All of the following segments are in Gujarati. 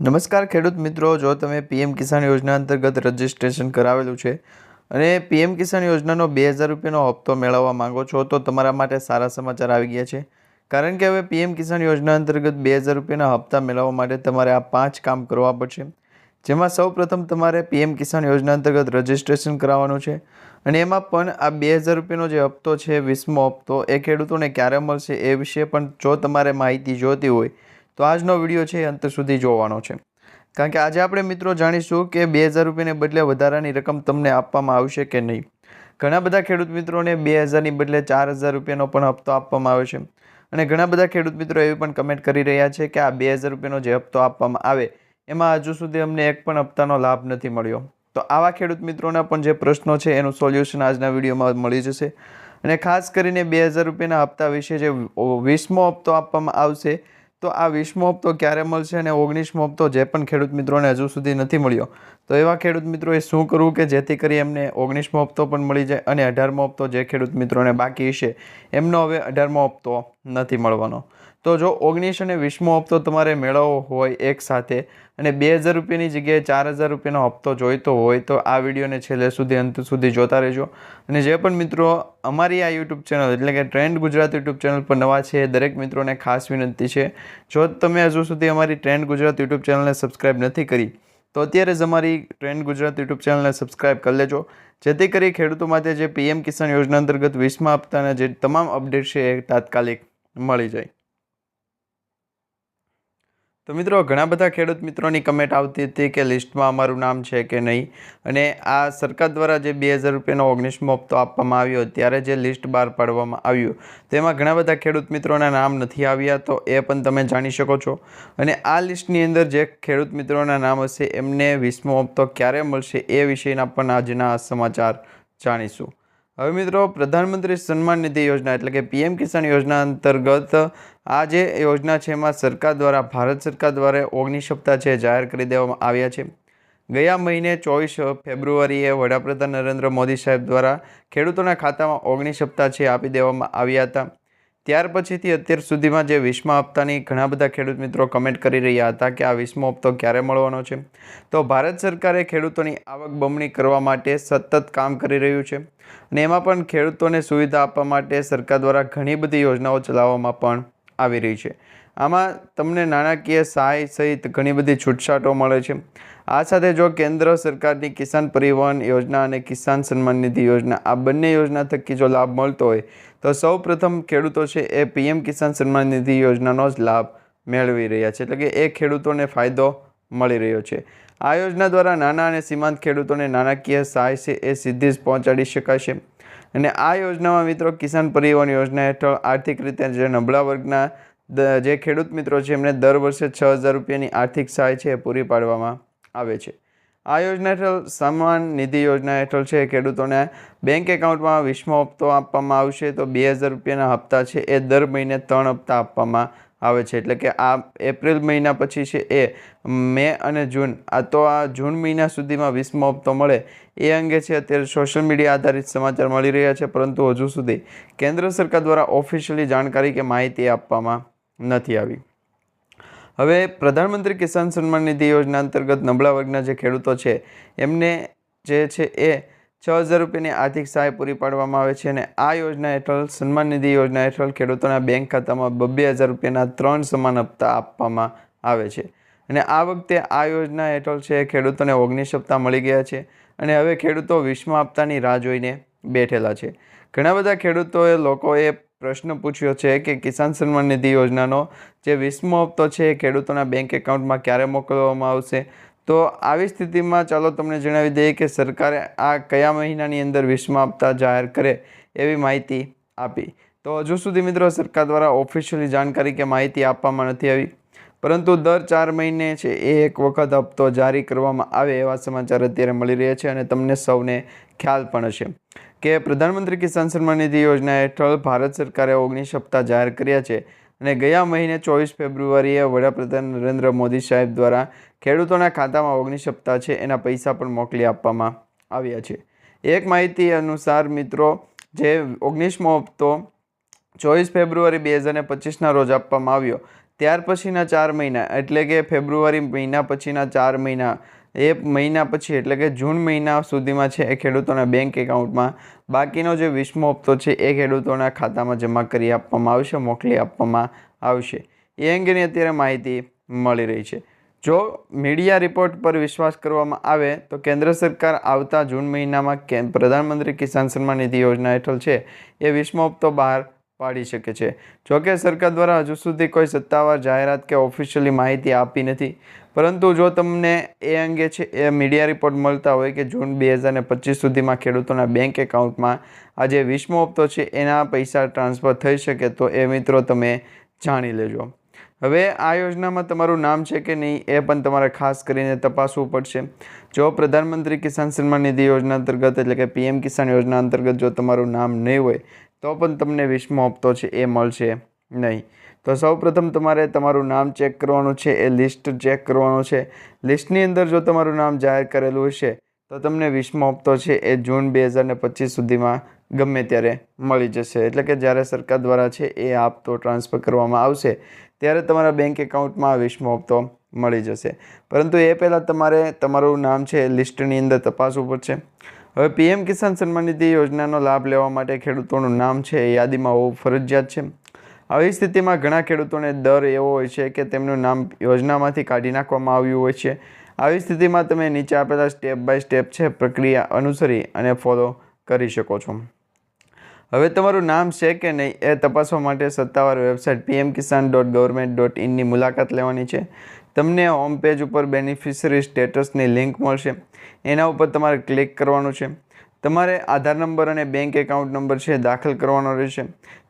નમસ્કાર ખેડૂત મિત્રો, જો તમે પીએમ કિસાન યોજના અંતર્ગત રજિસ્ટ્રેશન કરાવેલું છે અને પીએમ કિસાન યોજનાનો બે હજાર રૂપિયાનો હપ્તો મેળવવા માંગો છો, તો તમારા માટે સારા સમાચાર આવી ગયા છે. કારણ કે હવે પીએમ કિસાન યોજના અંતર્ગત બે હજાર રૂપિયાના હપ્તા મેળવવા માટે તમારે આ પાંચ કામ કરવા પડશે. જેમાં સૌ પ્રથમ તમારે પીએમ કિસાન યોજના અંતર્ગત રજિસ્ટ્રેશન કરાવવાનું છે અને એમાં પણ આ બે હજાર રૂપિયાનો જે હપ્તો છે, વીસમો હપ્તો, એ ખેડૂતોને ક્યારે મળશે એ વિશે પણ જો તમારે માહિતી જોતી હોય તો આજનો વીડિયો છે અંત સુધી જોવાનો છે. કારણ કે આજે આપણે મિત્રો જાણીશું કે બે હજાર રૂપિયાને બદલે વધારાની રકમ તમને આપવામાં આવશે કે નહીં. ઘણા બધા ખેડૂત મિત્રોને બે હજારની બદલે ચાર હજાર રૂપિયાનો પણ હપ્તો આપવામાં આવે છે. અને ઘણા બધા ખેડૂત મિત્રો એવી પણ કમેન્ટ કરી રહ્યા છે કે આ બે હજાર રૂપિયાનો જે હપ્તો આપવામાં આવે, એમાં હજુ સુધી અમને એક પણ હપ્તાનો લાભ નથી મળ્યો. તો આવા ખેડૂત મિત્રોના પણ જે પ્રશ્નો છે એનું સોલ્યુશન આજના વિડીયોમાં મળી જશે. અને ખાસ કરીને બે હજાર રૂપિયાના હપ્તા વિશે જે વીસમો હપ્તો આપવામાં આવશે તો આ વીસમો હપ્તો ક્યારે મળશે અને ઓગણીસમો હપ્તો જે પણ ખેડૂત મિત્રોને હજુ સુધી નથી મળ્યો. તો એવા ખેડૂત મિત્રોએ શું કરવું કે જેથી કરી એમને ઓગણીસમો હપ્તો પણ મળી જાય અને અઢારમો હપ્તો જે ખેડૂત મિત્રોને બાકી છે, એમનો હવે અઢારમો હપ્તો નથી મળવાનો. તો જો ઓગણીસ અને વીસમો હપ્તો તમારે મેળવવો હોય એક સાથે અને બે હજાર રૂપિયાની જગ્યાએ ચાર હજાર રૂપિયાનો હપ્તો જોઈતો હોય તો આ વિડીયોને છેલ્લે સુધી અંત સુધી જોતા રહેજો. અને જે પણ મિત્રો અમારી આ યુટ્યુબ ચેનલ એટલે કે ટ્રેન્ડ ગુજરાત યુટ્યુબ ચેનલ પર નવા છે, દરેક મિત્રોને ખાસ વિનંતી છે. જો તમે હજુ સુધી અમારી ટ્રેન્ડ ગુજરાત યુટ્યુબ ચેનલને સબસ્ક્રાઇબ નથી કરી, તો અત્યારે જ અમારી ટ્રેન્ડ ગુજરાત યુટ્યુબ ચેનલને સબસ્ક્રાઇબ કરી લેજો. જેથી કરી ખેડૂતો માટે જે પીએમ કિસાન યોજના અંતર્ગત વીસમાં હપ્તાના જે તમામ અપડેટ છે એ તાત્કાલિક મળી જાય. તો મિત્રો, ઘણા બધા ખેડૂત મિત્રોની કમેન્ટ આવતી હતી કે લિસ્ટમાં અમારું નામ છે કે નહીં? અને આ સરકાર દ્વારા જે બે હજાર રૂપિયાનો ઓગણીસમો હપ્તો આપવામાં આવ્યો ત્યારે જે લિસ્ટ બહાર પાડવામાં આવ્યું તેમાં ઘણા બધા ખેડૂત મિત્રોના નામ નથી આવ્યા, તો એ પણ તમે જાણી શકો છો. અને આ લિસ્ટની અંદર જે ખેડૂત મિત્રોના નામ હશે એમને વીસમો હપ્તો ક્યારે મળશે એ વિષયના પણ આજના સમાચાર જાણીશું. હવે મિત્રો, પ્રધાનમંત્રી સન્માન નિધિ યોજના એટલે કે પીએમ કિસાન યોજના અંતર્ગત આ જે યોજના છે, એમાં સરકાર દ્વારા, ભારત સરકાર દ્વારા ઓગણીસ સપ્તાહ છે, જાહેર કરી દેવામાં આવ્યા છે. ગયા મહિને ચોવીસ ફેબ્રુઆરીએ વડાપ્રધાન નરેન્દ્ર મોદી સાહેબ દ્વારા ખેડૂતોના ખાતામાં ઓગણીસ સપ્તાહ છે આપી દેવામાં આવ્યા હતા. ત્યાર પછીથી અત્યાર સુધીમાં જે વીસમા હપ્તાની ઘણા બધા ખેડૂત મિત્રો કમેન્ટ કરી રહ્યા હતા કે આ વીસમો હપ્તો ક્યારે મળવાનો છે? તો ભારત સરકારે ખેડૂતોની આવક બમણી કરવા માટે સતત કામ કરી રહ્યું છે અને એમાં પણ ખેડૂતોને સુવિધા આપવા માટે સરકાર દ્વારા ઘણી બધી યોજનાઓ ચલાવવામાં પણ આવી રહી છે. આમાં તમને નાણાકીય સહાય સહિત ઘણી બધી છૂટછાટો મળે છે. આ સાથે જો કેન્દ્ર સરકારની કિસાન પરિવહન યોજના અને કિસાન સન્માન નિધિ યોજના આ બંને યોજના થકી જો લાભ મળતો હોય, તો સૌ પ્રથમ ખેડૂતો છે એ પીએમ કિસાન સન્માન નિધિ યોજનાનો જ લાભ મેળવી રહ્યા છે. એટલે કે એ ખેડૂતોને ફાયદો મળી રહ્યો છે. આ યોજના દ્વારા નાના અને સીમાંત ખેડૂતોને નાણાકીય સહાય છે એ સીધી જ પહોંચાડી શકાશે અને આ યોજનામાં મિત્રો કિસાન પરિવહન યોજના હેઠળ આર્થિક રીતે જે નબળા વર્ગના જે ખેડૂત મિત્રો છે, એમને દર વર્ષે છ હજાર રૂપિયાની આર્થિક સહાય છે એ પૂરી પાડવામાં આવે છે. આ યોજના હેઠળ સમાન નિધિ યોજના હેઠળ છે, ખેડૂતોને બેંક એકાઉન્ટમાં વીસમો હપ્તો આપવામાં આવશે, તો બે હજાર રૂપિયાના હપ્તા છે, એ દર મહિને ત્રણ હપ્તા આપવામાં આવે છે. એટલે કે આ એપ્રિલ મહિના પછી છે એ મે અને જૂન. આ તો આ જૂન મહિના સુધીમાં વીસમો હપ્તો મળે. એ અંગે છે અત્યારે સોશિયલ મીડિયા આધારિત સમાચાર મળી રહ્યા છે. પરંતુ હજુ સુધી કેન્દ્ર સરકાર દ્વારા ઓફિશિયલી જાણકારી કે માહિતી આપવામાં નથી આવી. હવે પ્રધાનમંત્રી કિસાન સન્માન નિધિ યોજના અંતર્ગત નબળા વર્ગના જે ખેડૂતો છે એમને જે છે એ છ હજાર રૂપિયાની આર્થિક સહાય પૂરી પાડવામાં આવે છે અને આ યોજના હેઠળ સન્માન નિધિ યોજના હેઠળ ખેડૂતોના બેંક ખાતામાં બબ્બે હજાર રૂપિયાના ત્રણ સમાન હપ્તા આપવામાં આવે છે. અને આ વખતે આ યોજના હેઠળ છે, ખેડૂતોને ઓગણીસ હપ્તા મળી ગયા છે અને હવે ખેડૂતો વીસમા હપ્તાની રાહ જોઈને બેઠેલા છે. ઘણા બધા ખેડૂતોએ લોકોએ પ્રશ્ન પૂછ્યો છે કે કિસાન સન્માન નિધિ યોજનાનો જે વીસમો હપ્તો છે એ ખેડૂતોના બેંક એકાઉન્ટમાં ક્યારે મોકલવામાં આવશે? તો આવી સ્થિતિમાં ચાલો તમને જણાવી દઈએ કે સરકારે આ કયા મહિનાની અંદર વિશ્વમાં હપ્તા જાહેર કરે એવી માહિતી આપી. તો હજુ સુધી મિત્રો સરકાર દ્વારા ઓફિશિયલી જાણકારી કે માહિતી આપવામાં નથી આવી. પરંતુ દર ચાર મહિને છે એ એક વખત હપ્તો જારી કરવામાં આવે એવા સમાચાર અત્યારે મળી રહ્યા છે અને તમને સૌને ખ્યાલ પણ હશે કે પ્રધાનમંત્રી કિસાન સન્માન નિધિ યોજના હેઠળ ભારત સરકારે ઓગણીસ હપ્તા જાહેર કર્યા છે. અને ગયા મહિને ચોવીસ ફેબ્રુઆરીએ વડાપ્રધાન નરેન્દ્ર મોદી સાહેબ દ્વારા ખેડૂતોના ખાતામાં ઓગણીસ હપ્તા છે, એના પૈસા પણ મોકલી આપવામાં આવ્યા છે. એક માહિતી અનુસાર મિત્રો, જે ઓગણીસમો હપ્તો ચોવીસ ફેબ્રુઆરી બે હજાર પચીસના રોજ આપવામાં આવ્યો, ત્યાર પછીના ચાર મહિના, એટલે કે ફેબ્રુઆરી મહિના પછીના ચાર મહિના એ મહિના પછી, એટલે કે જૂન મહિના સુધીમાં છે એ ખેડૂતોના બેંક એકાઉન્ટમાં બાકીનો જે વીસમો હપ્તો છે એ ખેડૂતોના ખાતામાં જમા કરી આપવામાં આવશે, મોકલી આપવામાં આવશે. એ અંગેની અત્યારે માહિતી મળી રહી છે. જો મીડિયા રિપોર્ટ પર વિશ્વાસ કરવામાં આવે, તો કેન્દ્ર સરકાર આવતા જૂન મહિનામાં કે પ્રધાનમંત્રી કિસાન સન્માન નિધિ યોજના હેઠળ છે એ વીસમો હપ્તો બહાર પાડી શકે છે. જોકે સરકાર દ્વારા હજુ સુધી કોઈ સત્તાવાર જાહેરાત કે ઓફિશિયલી માહિતી આપી નથી. પરંતુ જો તમને એ અંગે છે, એ મીડિયા રિપોર્ટ મળતા હોય કે જૂન બે હજાર પચીસ સુધીમાં ખેડૂતોના બેંક એકાઉન્ટમાં આ જે વીસમો હપ્તો છે, એના પૈસા ટ્રાન્સફર થઈ શકે તો એ મિત્રો તમે જાણી લેજો. હવે આ યોજનામાં તમારું નામ છે કે નહીં, એ પણ તમારે ખાસ કરીને તપાસવું પડશે. જો પ્રધાનમંત્રી કિસાન સન્માન નિધિ યોજના અંતર્ગત એટલે કે પીએમ કિસાન યોજના અંતર્ગત જો તમારું નામ નહીં હોય તો પણ તમને વીસમો હપ્તો છે, એ મળશે નહીં. તો સૌપ્રથમ તમારે તમારું નામ ચેક કરવાનું છે, એ લિસ્ટ ચેક કરવાનું છે. લિસ્ટની અંદર જો તમારું નામ જાહેર કરેલું હશે, તો તમને વીસમો હપ્તો છે, એ જૂન બે હજાર પચીસ સુધીમાં ગમે ત્યારે મળી જશે. એટલે કે જ્યારે સરકાર દ્વારા છે, એ હપ્તો ટ્રાન્સફર કરવામાં આવશે, ત્યારે તમારા બેંક એકાઉન્ટમાં વીસમો હપ્તો મળી જશે. પરંતુ એ પહેલાં તમારે તમારું નામ છે લિસ્ટની અંદર તપાસવું પડશે. હવે પીએમ કિસાન સન્માન નિધિ યોજનાનો લાભ લેવા માટે ખેડૂતોનું નામ છે એ યાદીમાં હોવું ફરજિયાત છે. આવી સ્થિતિમાં ઘણા ખેડૂતોને દર એવો હોય છે કે તેમનું નામ યોજનામાંથી કાઢી નાખવામાં આવ્યું હોય છે. આવી સ્થિતિમાં તમે નીચે આપેલા સ્ટેપ બાય સ્ટેપ છે, પ્રક્રિયા અનુસરી અને ફોલો કરી શકો છો. હવે તમારું નામ છે કે નહીં એ તપાસવા માટે સત્તાવાર website PM Kisan dot government dot ઇનની મુલાકાત લેવાની છે. તમને હોમ પેજ ઉપર બેનિફિશરી સ્ટેટસની લિંક મળશે. એના ઉપર તમારે ક્લિક કરવાનું છે. તમારે આધાર નંબર અને બેંક એકાઉન્ટ નંબર છે દાખલ કરવાનો રહેશે.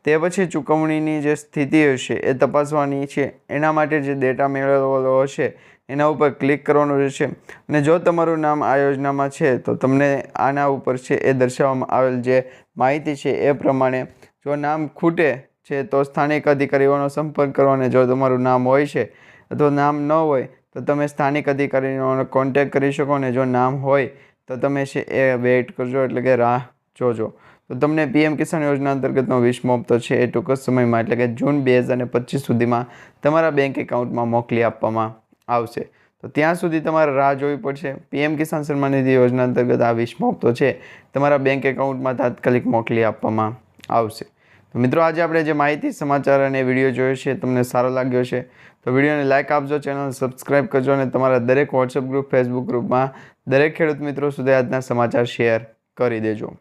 તે પછી ચૂકવણીની જે સ્થિતિ હશે એ તપાસવાની છે. એના માટે જે ડેટા મેળવેલો હશે એના ઉપર ક્લિક કરવાનું રહેશે. અને જો તમારું નામ આ યોજનામાં છે, તો તમને આના ઉપર છે એ દર્શાવવામાં આવેલ જે માહિતી છે એ પ્રમાણે જો નામ ખૂટે છે, તો સ્થાનિક અધિકારીઓનો સંપર્ક કરવાનો જો તમારું નામ હોય છે અથવા નામ ન હોય તો તમે સ્થાનિક અધિકારીનો કોન્ટેક્ટ કરી શકો ને જો નામ હોય તો તમે છે એ વેઇટ કરજો એટલે કે રાહ જોજો. તો તમને પીએમ કિસાન યોજના અંતર્ગતનો વીસમો હપ્તો છે એ ટૂંક સમયમાં એટલે કે જૂન બે હજાર પચીસ સુધીમાં તમારા બેંક એકાઉન્ટમાં મોકલી આપવામાં આવશે. તો ત્યાં સુધી તમારે રાહ જોવી પડશે. પીએમ કિસાન સન્માન નિધિ યોજના અંતર્ગત આ વીસમો હપ્તો છે તમારા બેંક એકાઉન્ટમાં તાત્કાલિક મોકલી આપવામાં આવશે. તો મિત્રો, આજે આપણે જે માહિતી, સમાચાર અને વીડિયો જોયો છે તમને સારો લાગ્યો છે તો વિડીયોને લાઇક આપજો ચેનલ સબસ્ક્રાઈબ કરજો અને તમારા દરેક વોટ્સઅપ ગ્રુપ ફેસબુક ગ્રુપમાં દરેક ખેડૂત મિત્રો સુધી આજના સમાચાર શેર કરી દેજો.